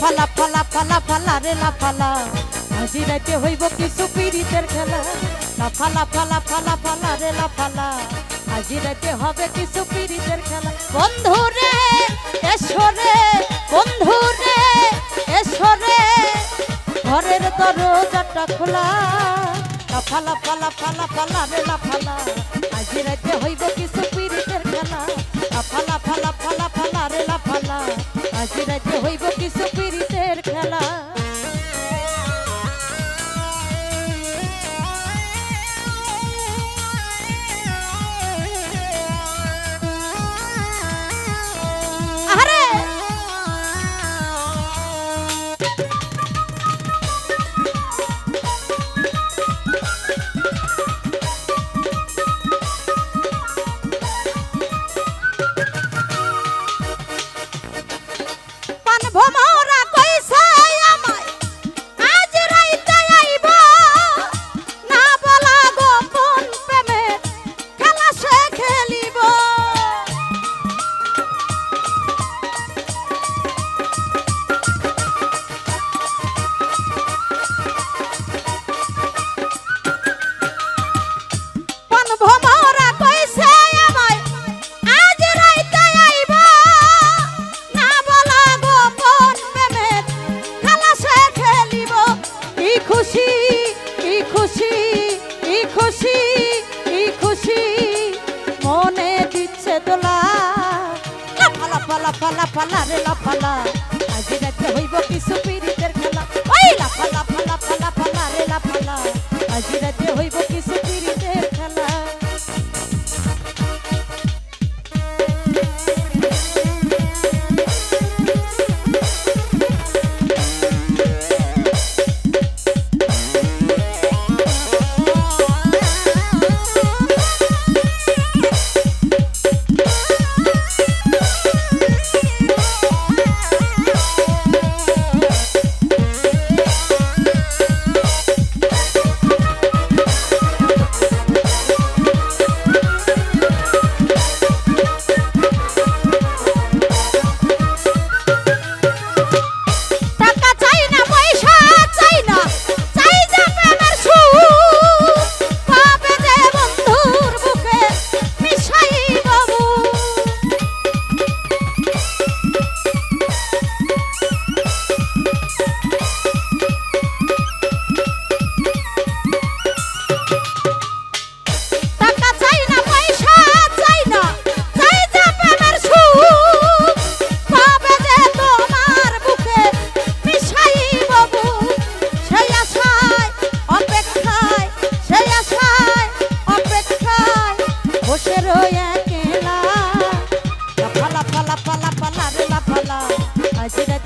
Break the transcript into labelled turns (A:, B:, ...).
A: লাফা লাফা ফালা লাফা লারে লাফালা আজি রাইতে হইব কিছু পীড়িতের খেলা। লাফা লাফা লাফা লাফা লারে লাফালা আজি রাইতে হবে কিছু পীড়িতের খেলা। বন্ধু রে, এসো রে, বন্ধু রে, এসো রে। ঘরের দরজাটা খোলা। ফালা লাফা ফালা লাফা লারে লাফালা আজি রাইতে হইব কিছু পীড়িতের খেলা। লাফা ফালা লাফা লাফা লারে লাফালা আজি রাইতে হইব কিছু খুশি, কি খুশি কি খুশি কি খুশি। মনে দিচ্ছে দোলা লাফা লাফা লাফা লাফা লারে লাফালা। আজ রাতে হইব কিছু পিড়ি Ajira